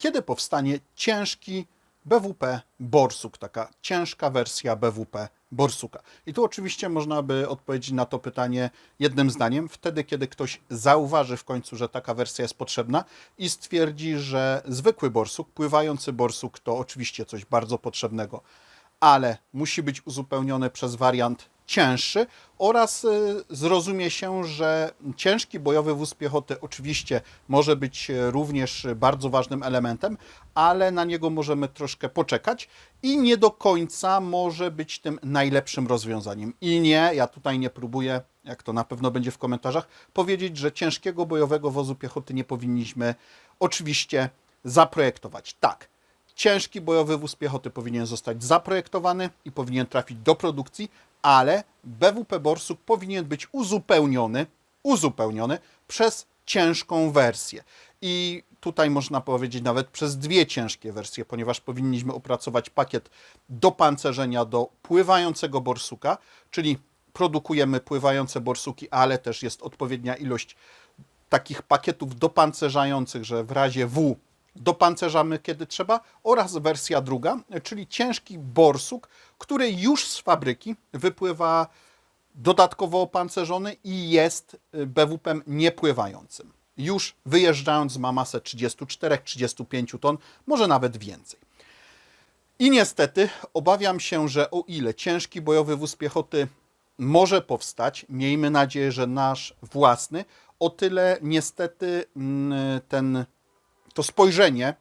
kiedy powstanie ciężki BWP Borsuk, taka ciężka wersja BWP Borsuka. I tu oczywiście można by odpowiedzieć na to pytanie jednym zdaniem, wtedy kiedy ktoś zauważy w końcu, że taka wersja jest potrzebna i stwierdzi, że zwykły borsuk, pływający borsuk to oczywiście coś bardzo potrzebnego, ale musi być uzupełniony przez wariant cięższy oraz y, zrozumie się, że ciężki bojowy wóz piechoty oczywiście może być y, również bardzo ważnym elementem, ale na niego możemy troszkę poczekać i nie do końca może być tym najlepszym rozwiązaniem. I nie, ja tutaj nie próbuję, jak to na pewno będzie w komentarzach, powiedzieć, że ciężkiego bojowego wozu piechoty nie powinniśmy oczywiście zaprojektować. Tak, ciężki bojowy wóz piechoty powinien zostać zaprojektowany i powinien trafić do produkcji, ale BWP Borsuk powinien być uzupełniony, uzupełniony przez ciężką wersję. I tutaj można powiedzieć nawet przez dwie ciężkie wersje, ponieważ powinniśmy opracować pakiet dopancerzenia do pływającego borsuka, czyli produkujemy pływające borsuki, ale też jest odpowiednia ilość takich pakietów dopancerzających, że w razie W dopancerzamy kiedy trzeba oraz wersja druga, czyli ciężki borsuk, który już z fabryki wypływa dodatkowo opancerzony i jest y, BWP niepływającym. Już wyjeżdżając ma masę 34-35 ton, może nawet więcej. I niestety obawiam się, że o ile ciężki bojowy wóz piechoty może powstać, miejmy nadzieję, że nasz własny, o tyle niestety mm, ten, to spojrzenie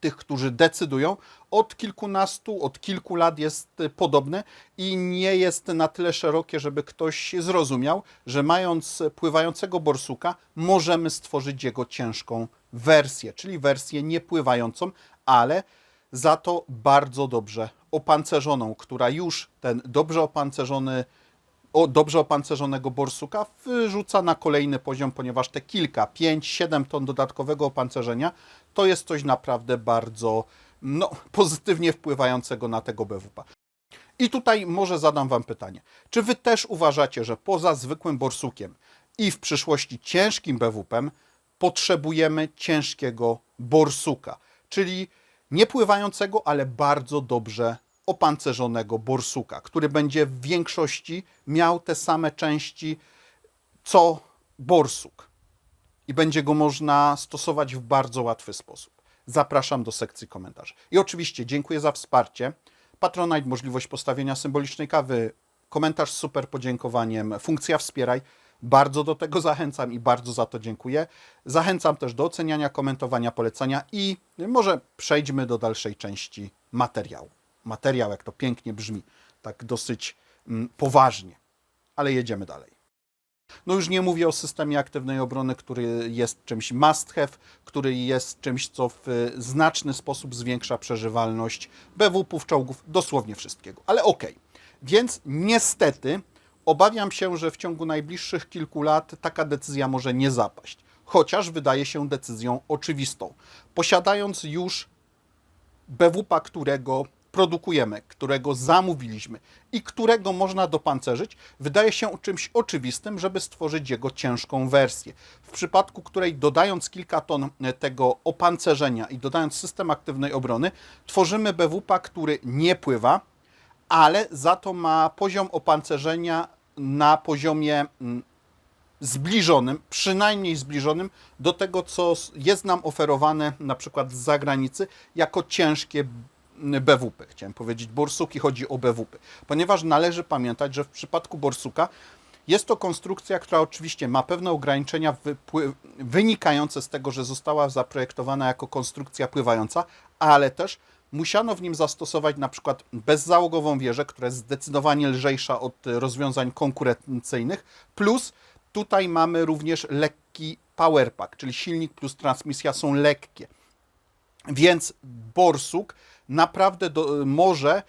tych, którzy decydują, od kilkunastu, od kilku lat jest podobne i nie jest na tyle szerokie, żeby ktoś zrozumiał, że mając pływającego borsuka, możemy stworzyć jego ciężką wersję, czyli wersję niepływającą, ale za to bardzo dobrze opancerzoną, która już ten dobrze opancerzony o dobrze opancerzonego borsuka wyrzuca na kolejny poziom, ponieważ te kilka, 5, 7 ton dodatkowego opancerzenia to jest coś naprawdę bardzo no, pozytywnie wpływającego na tego BWP. I tutaj może zadam Wam pytanie. Czy Wy też uważacie, że poza zwykłym borsukiem i w przyszłości ciężkim BWP potrzebujemy ciężkiego borsuka, czyli nie pływającego, ale bardzo dobrze opancerzonego borsuka, który będzie w większości miał te same części co borsuk i będzie go można stosować w bardzo łatwy sposób. Zapraszam do sekcji komentarzy. I oczywiście dziękuję za wsparcie. Patronite, możliwość postawienia symbolicznej kawy, komentarz z super podziękowaniem, funkcja wspieraj. Bardzo do tego zachęcam i bardzo za to dziękuję. Zachęcam też do oceniania, komentowania, polecania i może przejdźmy do dalszej części materiału. Materiał, jak to pięknie brzmi, tak dosyć mm, poważnie, ale jedziemy dalej. No już nie mówię o systemie aktywnej obrony, który jest czymś must have, który jest czymś, co w y, znaczny sposób zwiększa przeżywalność BWP-ów, czołgów, dosłownie wszystkiego. Ale okej. Więc niestety obawiam się, że w ciągu najbliższych kilku lat taka decyzja może nie zapaść. Chociaż wydaje się decyzją oczywistą. Posiadając już BWP, którego produkujemy, którego zamówiliśmy i którego można dopancerzyć, wydaje się czymś oczywistym, żeby stworzyć jego ciężką wersję. W przypadku której dodając kilka ton tego opancerzenia i dodając system aktywnej obrony, tworzymy BWP, który nie pływa, ale za to ma poziom opancerzenia na poziomie mm, zbliżonym, przynajmniej zbliżonym do tego, co jest nam oferowane na przykład z zagranicy jako ciężkie BWP. Chciałem powiedzieć borsuki, chodzi o BWP. Ponieważ należy pamiętać, że w przypadku borsuka jest to konstrukcja, która oczywiście ma pewne ograniczenia wynikające z tego, że została zaprojektowana jako konstrukcja pływająca, ale też musiano w nim zastosować na przykład bezzałogową wieżę, która jest zdecydowanie lżejsza od rozwiązań konkurencyjnych, plus tutaj mamy również lekki powerpack, czyli silnik plus transmisja są lekkie. Więc borsuk naprawdę do, może,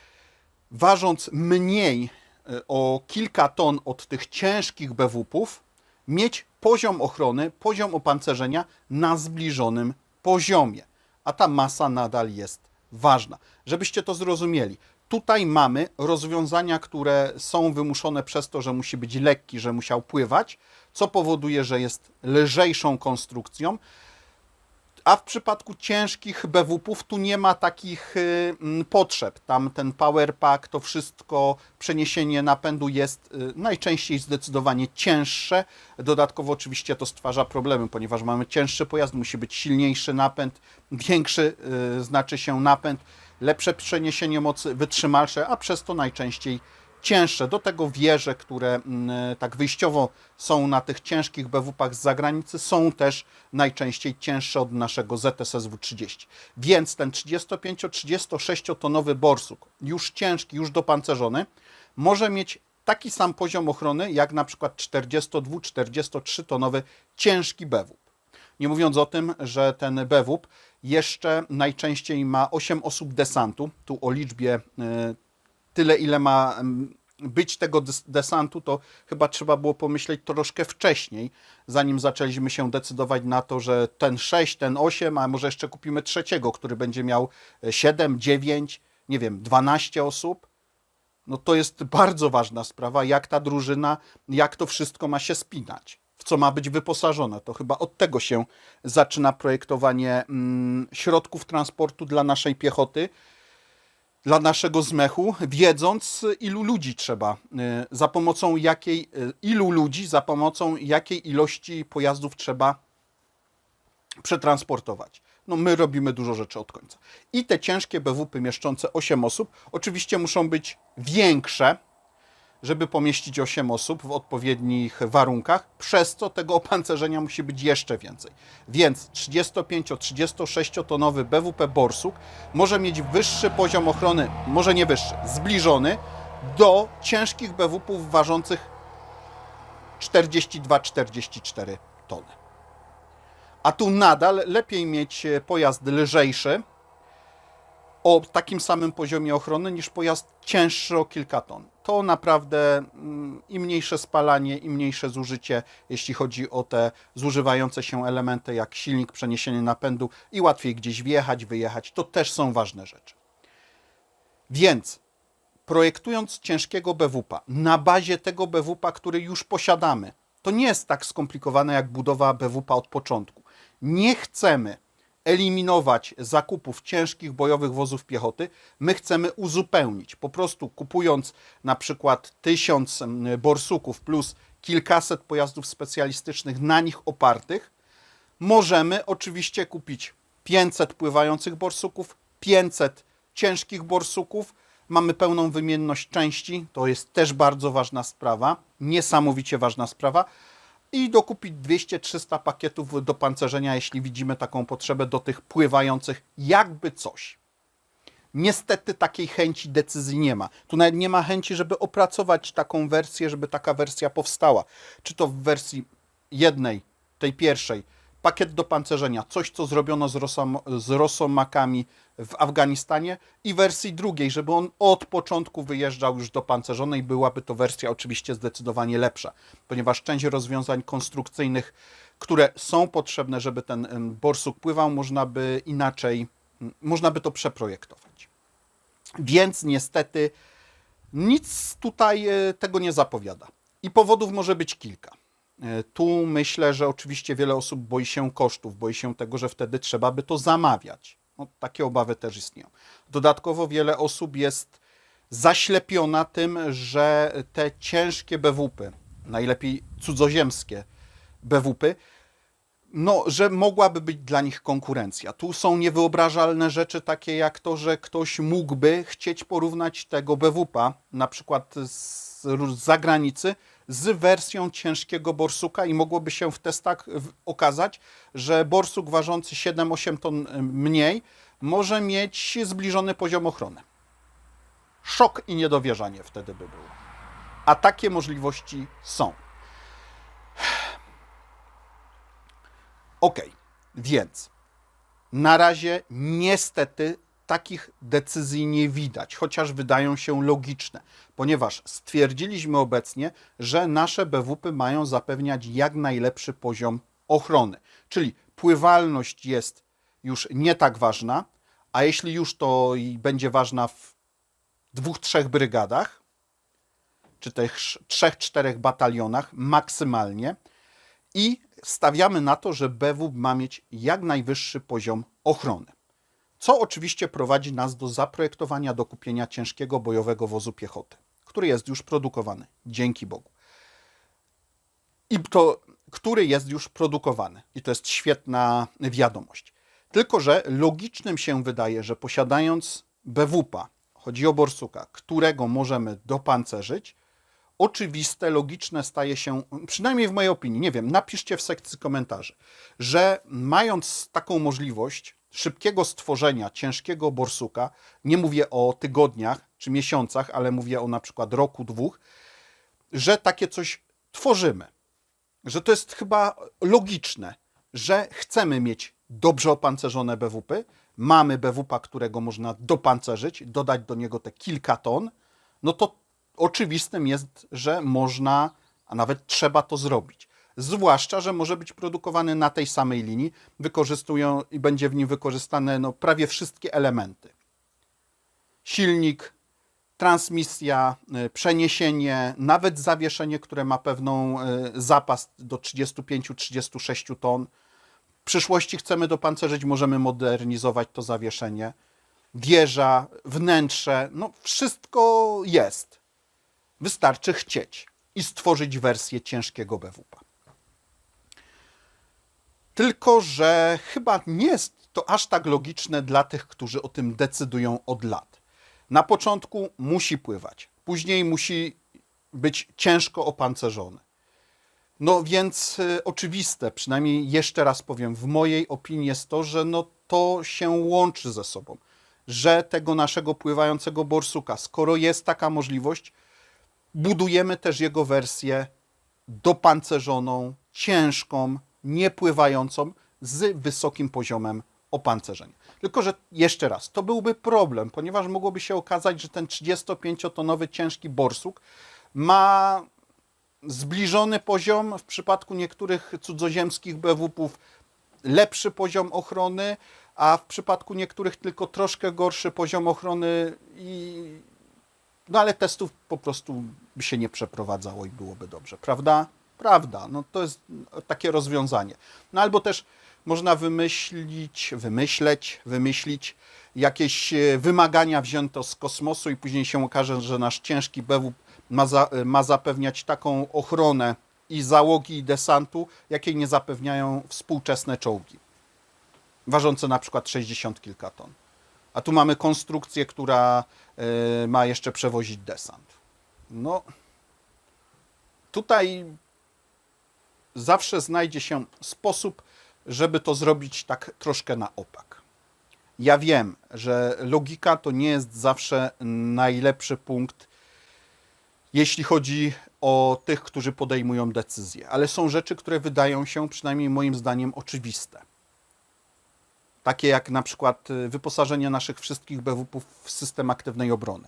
ważąc mniej e, o kilka ton od tych ciężkich BWP-ów, mieć poziom ochrony, poziom opancerzenia na zbliżonym poziomie. A ta masa nadal jest ważna. Żebyście to zrozumieli, tutaj mamy rozwiązania, które są wymuszone przez to, że musi być lekki, że musiał pływać, co powoduje, że jest lżejszą konstrukcją A w przypadku ciężkich BWP-ów tu nie ma takich y, potrzeb. Tam ten power pack, to wszystko, przeniesienie napędu jest y, najczęściej zdecydowanie cięższe. Dodatkowo oczywiście to stwarza problemy, ponieważ mamy cięższy pojazd, musi być silniejszy napęd, większy y, znaczy się napęd, lepsze przeniesienie mocy, wytrzymalsze, a przez to najczęściej cięższe. Do tego wieże, które mm, tak wyjściowo są na tych ciężkich BWP-ach z zagranicy, są też najczęściej cięższe od naszego ZSSW 30. Więc ten 35-36 tonowy borsuk, już ciężki, już dopancerzony, może mieć taki sam poziom ochrony jak na przykład 42-43 tonowy ciężki BWP. Nie mówiąc o tym, że ten BWP jeszcze najczęściej ma 8 osób desantu. Tu o liczbie y, tyle, ile ma być tego des- desantu, to chyba trzeba było pomyśleć troszkę wcześniej, zanim zaczęliśmy się decydować na to, że ten 6, ten 8, a może jeszcze kupimy trzeciego, który będzie miał 7, 9, nie wiem, 12 osób. No to jest bardzo ważna sprawa, jak ta drużyna, jak to wszystko ma się spinać, w co ma być wyposażone. To chyba od tego się zaczyna projektowanie mm, środków transportu dla naszej piechoty, dla naszego zmechu, wiedząc ilu ludzi trzeba, y, za pomocą jakiej, y, ilu ludzi, za pomocą jakiej ilości pojazdów trzeba przetransportować. No my robimy dużo rzeczy od końca. I te ciężkie BWP mieszczące 8 osób oczywiście muszą być większe, żeby pomieścić 8 osób w odpowiednich warunkach, przez co tego opancerzenia musi być jeszcze więcej. Więc 35-36 tonowy BWP Borsuk może mieć wyższy poziom ochrony, może nie wyższy, zbliżony do ciężkich BWP-ów ważących 42-44 tony. A tu nadal lepiej mieć pojazd lżejszy o takim samym poziomie ochrony niż pojazd cięższy o kilka ton. To naprawdę mm, i mniejsze spalanie, i mniejsze zużycie, jeśli chodzi o te zużywające się elementy, jak silnik, przeniesienie napędu i łatwiej gdzieś wjechać, wyjechać. To też są ważne rzeczy. Więc projektując ciężkiego BWP na bazie tego BWP, który już posiadamy, to nie jest tak skomplikowane jak budowa BWP od początku. Nie chcemy eliminować zakupów ciężkich bojowych wozów piechoty, my chcemy uzupełnić. Po prostu kupując na przykład tysiąc borsuków plus kilkaset pojazdów specjalistycznych na nich opartych, możemy oczywiście kupić 500 pływających borsuków, 500 ciężkich borsuków. Mamy pełną wymienność części, to jest też bardzo ważna sprawa, niesamowicie ważna sprawa. I dokupić 200-300 pakietów do pancerzenia, jeśli widzimy taką potrzebę, do tych pływających, jakby coś. Niestety takiej chęci decyzji nie ma. Tu nawet nie ma chęci, żeby opracować taką wersję, żeby taka wersja powstała. Czy to w wersji jednej, tej pierwszej, pakiet do pancerzenia, coś co zrobiono z, rosom, z rosomakami w Afganistanie i wersji drugiej, żeby on od początku wyjeżdżał już dopancerzonej, byłaby to wersja oczywiście zdecydowanie lepsza, ponieważ część rozwiązań konstrukcyjnych, które są potrzebne, żeby ten borsuk pływał, można by inaczej, można by to przeprojektować. Więc niestety nic tutaj e, tego nie zapowiada. I powodów może być kilka. E, Tu myślę, że oczywiście wiele osób boi się kosztów, boi się tego, że wtedy trzeba by to zamawiać. No, takie obawy też istnieją. Dodatkowo wiele osób jest zaślepiona tym, że te ciężkie BWP, najlepiej cudzoziemskie BWP, no, że mogłaby być dla nich konkurencja. Tu są niewyobrażalne rzeczy takie jak to, że ktoś mógłby chcieć porównać tego BWP, na przykład z, z zagranicy, z wersją ciężkiego borsuka i mogłoby się w testach okazać, że borsuk ważący 7-8 ton y, mniej może mieć zbliżony poziom ochrony. Szok i niedowierzanie wtedy by było. A takie możliwości są. Ok, więc na razie niestety takich decyzji nie widać, chociaż wydają się logiczne, ponieważ stwierdziliśmy obecnie, że nasze BWP mają zapewniać jak najlepszy poziom ochrony. Czyli pływalność jest już nie tak ważna, a jeśli już to i będzie ważna w dwóch, trzech brygadach, czy też trzech, czterech batalionach maksymalnie, i stawiamy na to, że BW ma mieć jak najwyższy poziom ochrony. Co oczywiście prowadzi nas do zaprojektowania, do kupienia ciężkiego bojowego wozu piechoty, który jest już produkowany, dzięki Bogu. I to, który jest już produkowany. I to jest świetna wiadomość. Tylko, że logicznym się wydaje, że posiadając BWP, chodzi o borsuka, którego możemy dopancerzyć, oczywiste, logiczne staje się, przynajmniej w mojej opinii, nie wiem, napiszcie w sekcji komentarzy, że mając taką możliwość szybkiego stworzenia ciężkiego borsuka, nie mówię o tygodniach czy miesiącach, ale mówię o na przykład roku, dwóch, że takie coś tworzymy. Że to jest chyba logiczne, że chcemy mieć dobrze opancerzone BWP, mamy BWP, którego można dopancerzyć, dodać do niego te kilka ton, no to oczywistym jest, że można, a nawet trzeba to zrobić. Zwłaszcza, że może być produkowany na tej samej linii, wykorzystują i będzie w nim wykorzystane no, prawie wszystkie elementy. Silnik, transmisja, y, przeniesienie, nawet zawieszenie, które ma pewną y, zapas do 35-36 ton. W przyszłości chcemy dopancerzyć, możemy modernizować to zawieszenie. Wieża, wnętrze, no wszystko jest. Wystarczy chcieć i stworzyć wersję ciężkiego BWP. Tylko, że chyba nie jest to aż tak logiczne dla tych, którzy o tym decydują od lat. Na początku musi pływać, później musi być ciężko opancerzony. No więc y, oczywiste, przynajmniej jeszcze raz powiem, w mojej opinii jest to, że no to się łączy ze sobą, że tego naszego pływającego borsuka, skoro jest taka możliwość, budujemy też jego wersję dopancerzoną, ciężką, niepływającą, z wysokim poziomem opancerzenia. Tylko, że jeszcze raz, to byłby problem, ponieważ mogłoby się okazać, że ten 35-tonowy ciężki borsuk ma zbliżony poziom, w przypadku niektórych cudzoziemskich BWP-ów lepszy poziom ochrony, a w przypadku niektórych tylko troszkę gorszy poziom ochrony i no ale testów po prostu by się nie przeprowadzało i byłoby dobrze, prawda? Prawda, no to jest takie rozwiązanie. No albo też można wymyślić, wymyśleć, wymyślić jakieś e, wymagania wzięte z kosmosu i później się okaże, że nasz ciężki BW ma, za, ma zapewniać taką ochronę i załogi i desantu, jakiej nie zapewniają współczesne czołgi, ważące na przykład 60 kilka ton. A tu mamy konstrukcję, która y, ma jeszcze przewozić desant. No, tutaj zawsze znajdzie się sposób, żeby to zrobić tak troszkę na opak. Ja wiem, że logika to nie jest zawsze najlepszy punkt, jeśli chodzi o tych, którzy podejmują decyzje, ale są rzeczy, które wydają się, przynajmniej moim zdaniem, oczywiste. Takie jak na przykład y, wyposażenie naszych wszystkich BWP-ów w system aktywnej obrony.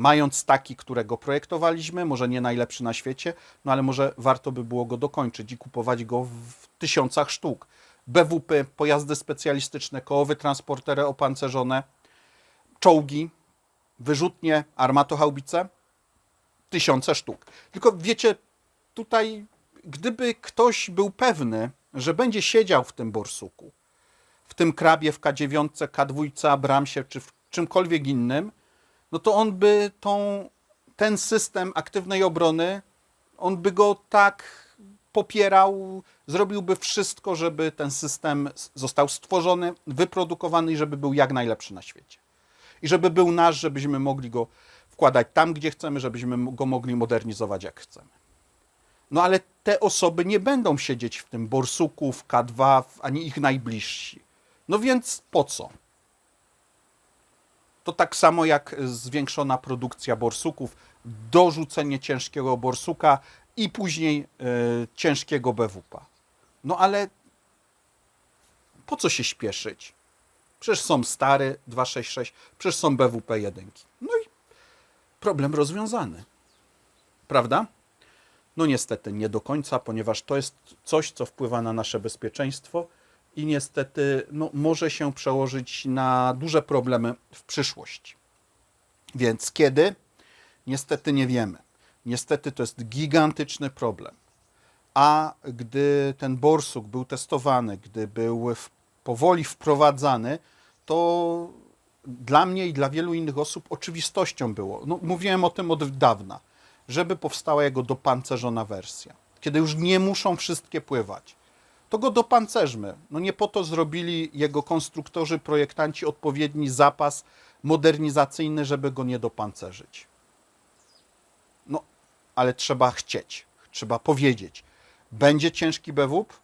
Mając taki, którego projektowaliśmy, może nie najlepszy na świecie, no ale może warto by było go dokończyć i kupować go w tysiącach sztuk. BWP, pojazdy specjalistyczne, kołowe transportery opancerzone, czołgi, wyrzutnie, armatochaubice, tysiące sztuk. Tylko wiecie, tutaj gdyby ktoś był pewny, że będzie siedział w tym borsuku, w tym krabie, w K9, K2, Abramsie czy w czymkolwiek innym, no to on by tą, ten system aktywnej obrony, on by go tak popierał, zrobiłby wszystko, żeby ten system został stworzony, wyprodukowany i żeby był jak najlepszy na świecie. I żeby był nasz, żebyśmy mogli go wkładać tam, gdzie chcemy, żebyśmy go mogli modernizować jak chcemy. No ale te osoby nie będą siedzieć w tym borsuku, w K2, ani ich najbliżsi. No więc po co? To tak samo jak zwiększona produkcja borsuków, dorzucenie ciężkiego borsuka i później y, ciężkiego BWP. No ale po co się śpieszyć? Przecież są stary 266, przecież są BWP 1. No i problem rozwiązany. Prawda? No niestety nie do końca, ponieważ to jest coś, co wpływa na nasze bezpieczeństwo i niestety no, może się przełożyć na duże problemy w przyszłości. Więc kiedy? Niestety nie wiemy. Niestety to jest gigantyczny problem. a gdy ten borsuk był testowany, gdy był powoli wprowadzany, to dla mnie i dla wielu innych osób oczywistością było. No, mówiłem o tym od dawna, żeby powstała jego dopancerzona wersja. Kiedy już nie muszą wszystkie pływać, to go dopancerzmy. No nie po to zrobili jego konstruktorzy, projektanci odpowiedni zapas modernizacyjny, żeby go nie dopancerzyć. No, ale trzeba chcieć, trzeba powiedzieć. Będzie ciężki BWP,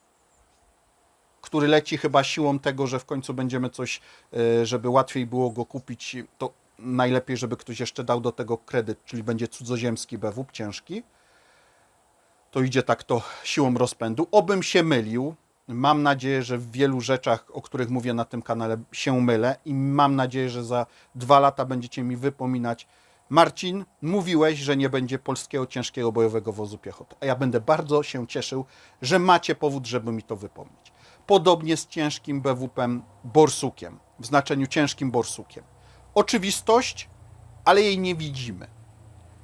który leci chyba siłą tego, że w końcu będziemy coś, e, żeby łatwiej było go kupić, to najlepiej, żeby ktoś jeszcze dał do tego kredyt, czyli będzie cudzoziemski BWP, ciężki. To idzie tak to siłą rozpędu. Obym się mylił. Mam nadzieję, że w wielu rzeczach, o których mówię na tym kanale, się mylę i mam nadzieję, że za dwa lata będziecie mi wypominać. Marcin, mówiłeś, że nie będzie polskiego ciężkiego bojowego wozu piechoty. A ja będę bardzo się cieszył, że macie powód, żeby mi to wypomnieć. Podobnie z ciężkim BWP-em Borsukiem, w znaczeniu ciężkim Borsukiem. Oczywistość, ale jej nie widzimy.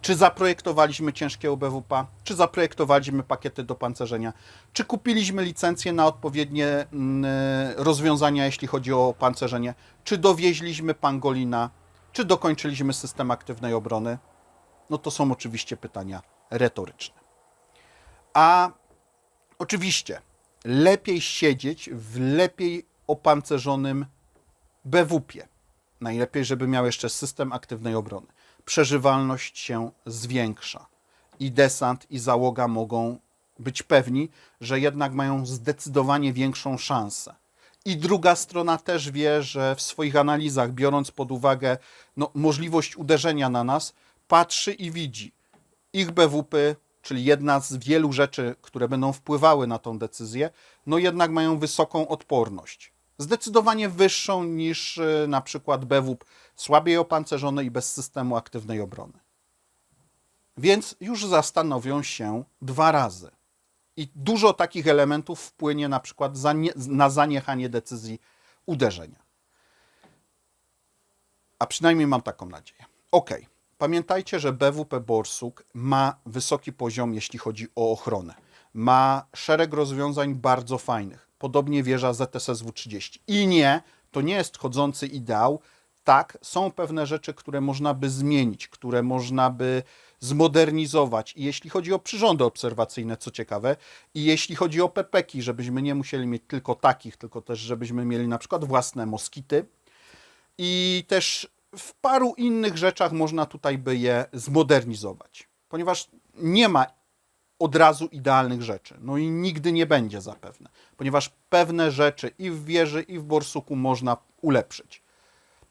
Czy zaprojektowaliśmy ciężkiego BWP, czy zaprojektowaliśmy pakiety do pancerzenia, czy kupiliśmy licencje na odpowiednie mm, rozwiązania, jeśli chodzi o pancerzenie, czy dowieźliśmy pangolina, czy dokończyliśmy system aktywnej obrony? No to są oczywiście pytania retoryczne. A oczywiście lepiej siedzieć w lepiej opancerzonym BWP-ie. Najlepiej, żeby miał jeszcze system aktywnej obrony. Przeżywalność się zwiększa i desant, i załoga mogą być pewni, że jednak mają zdecydowanie większą szansę. I druga strona też wie, że w swoich analizach, biorąc pod uwagę no, możliwość uderzenia na nas, patrzy i widzi ich BWP, czyli jedna z wielu rzeczy, które będą wpływały na tą decyzję, no jednak mają wysoką odporność. Zdecydowanie wyższą niż y, na przykład BWP słabiej opancerzony i bez systemu aktywnej obrony. Więc już zastanowią się dwa razy. I dużo takich elementów wpłynie na przykład na zaniechanie decyzji uderzenia. A przynajmniej mam taką nadzieję. Ok. Pamiętajcie, że BWP Borsuk ma wysoki poziom, jeśli chodzi o ochronę. Ma szereg rozwiązań bardzo fajnych. Podobnie wieża ZSSW-30. I nie, to nie jest chodzący ideał. Tak, są pewne rzeczy, które można by zmienić, które można by zmodernizować. I jeśli chodzi o przyrządy obserwacyjne, co ciekawe, i jeśli chodzi o pepeki, żebyśmy nie musieli mieć tylko takich, tylko też żebyśmy mieli na przykład własne moskity. I też w paru innych rzeczach można tutaj by je zmodernizować, ponieważ nie ma od razu idealnych rzeczy. No i nigdy nie będzie zapewne, ponieważ pewne rzeczy i w wieży, i w borsuku można ulepszyć.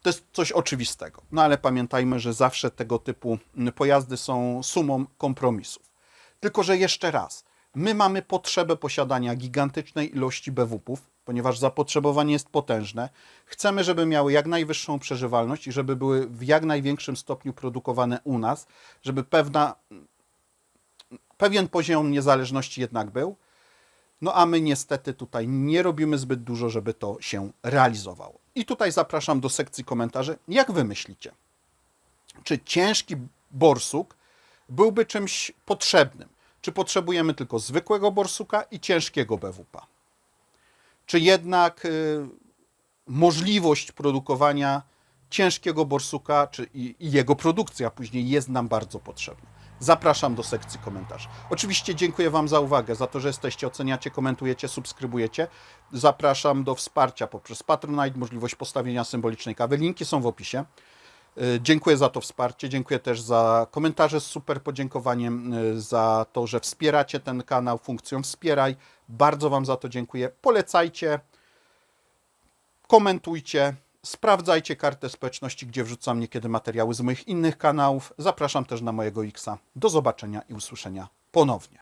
To jest coś oczywistego. No ale pamiętajmy, że zawsze tego typu pojazdy są sumą kompromisów. Tylko, że jeszcze raz, my mamy potrzebę posiadania gigantycznej ilości BWP-ów, ponieważ zapotrzebowanie jest potężne. Chcemy, żeby miały jak najwyższą przeżywalność i żeby były w jak największym stopniu produkowane u nas, żeby pewna, pewien poziom niezależności jednak był. No a my niestety tutaj nie robimy zbyt dużo, żeby to się realizowało. I tutaj zapraszam do sekcji komentarzy. Jak wy myślicie? Czy ciężki borsuk byłby czymś potrzebnym? Czy potrzebujemy tylko zwykłego borsuka i ciężkiego BWP? Czy jednak y, możliwość produkowania ciężkiego borsuka czy i, i jego produkcja później jest nam bardzo potrzebna? Zapraszam do sekcji komentarzy. Oczywiście dziękuję Wam za uwagę, za to, że jesteście, oceniacie, komentujecie, subskrybujecie. Zapraszam do wsparcia poprzez Patronite, możliwość postawienia symbolicznej kawy. Linki są w opisie. Y, Dziękuję za to wsparcie. Dziękuję też za komentarze z super podziękowaniem, y, za to, że wspieracie ten kanał funkcją Wspieraj. Bardzo Wam za to dziękuję. Polecajcie, komentujcie, sprawdzajcie kartę społeczności, gdzie wrzucam niekiedy materiały z moich innych kanałów. Zapraszam też na mojego Xa. Do zobaczenia i usłyszenia ponownie.